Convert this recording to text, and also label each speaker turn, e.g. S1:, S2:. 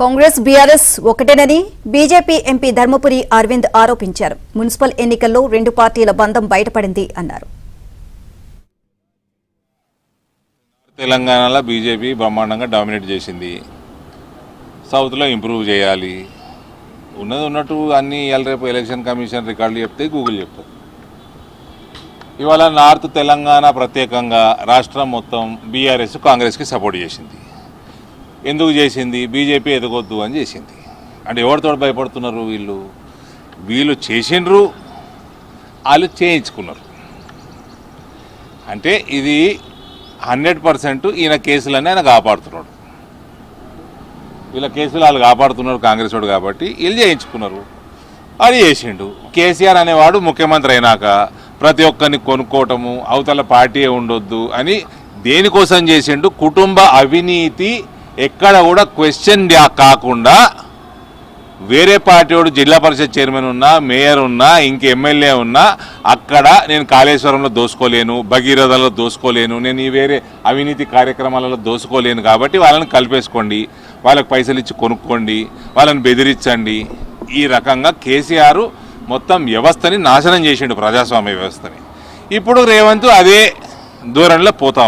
S1: Congress BRS ఒకటేనని BJP MP Dharmapuri Arvind ఆరోపించారు. Municipal ఎన్నికల్లో రెండు పార్టీల బంధం బయటపడింది అన్నారు.
S2: తెలంగాణలో బీజేపీ బ్రహ్మాండంగా డామినేట్ చేసింది. సౌత్లో ఇంప్రూవ్ చేయాలి. ఉన్నది ఉన్నట్టు అన్ని ఇవాళ రేపు ఎలక్షన్ కమిషన్ రికార్డులు చెప్తే గూగుల్ చెప్తుంది ఇవాళ నార్త్ తెలంగాణ ప్రత్యేకంగా రాష్ట్రం మొత్తం బీఆర్ఎస్ కాంగ్రెస్కి సపోర్ట్ చేసింది. ఎందుకు చేసింది? బీజేపీ ఎదగొద్దు అని చేసింది. అంటే ఎవరితో భయపడుతున్నారు వీళ్ళు? వీళ్ళు చేసిండ్రు వాళ్ళు చేయించుకున్నారు. అంటే ఇది హండ్రెడ్ పర్సెంట్ ఈయన కేసులన్నీ ఆయన కాపాడుతున్నాడు. వీళ్ళ కేసులు వాళ్ళు కాపాడుతున్నారు కాంగ్రెస్ వాడు కాబట్టి వీళ్ళు చేయించుకున్నారు. అది చేసిండు. కేసీఆర్ అనేవాడు ముఖ్యమంత్రి అయినాక ప్రతి ఒక్కరిని కొనుక్కోవటము అవతల పార్టీ ఉండొద్దు అని దేనికోసం చేసిండు? కుటుంబ అవినీతి ఎక్కడ కూడా క్వశ్చన్ కాకుండా వేరే పార్టీ వాడు జిల్లా పరిషత్ చైర్మన్ ఉన్నా మేయర్ ఉన్నా ఇంక ఎమ్మెల్యే ఉన్నా అక్కడ నేను కాళేశ్వరంలో దోసుకోలేను భగీరథలో దోసుకోలేను నేను ఈ వేరే అవినీతి కార్యక్రమాలలో దోసుకోలేను కాబట్టి వాళ్ళని కలిపేసుకోండి వాళ్ళకి పైసలు ఇచ్చి కొనుక్కోండి వాళ్ళని బెదిరించండి. ఈ రకంగా కేసీఆర్ మొత్తం వ్యవస్థని నాశనం చేసిండు ప్రజాస్వామ్య వ్యవస్థని. ఇప్పుడు రేవంత్ అదే ధోరణిలో పోతా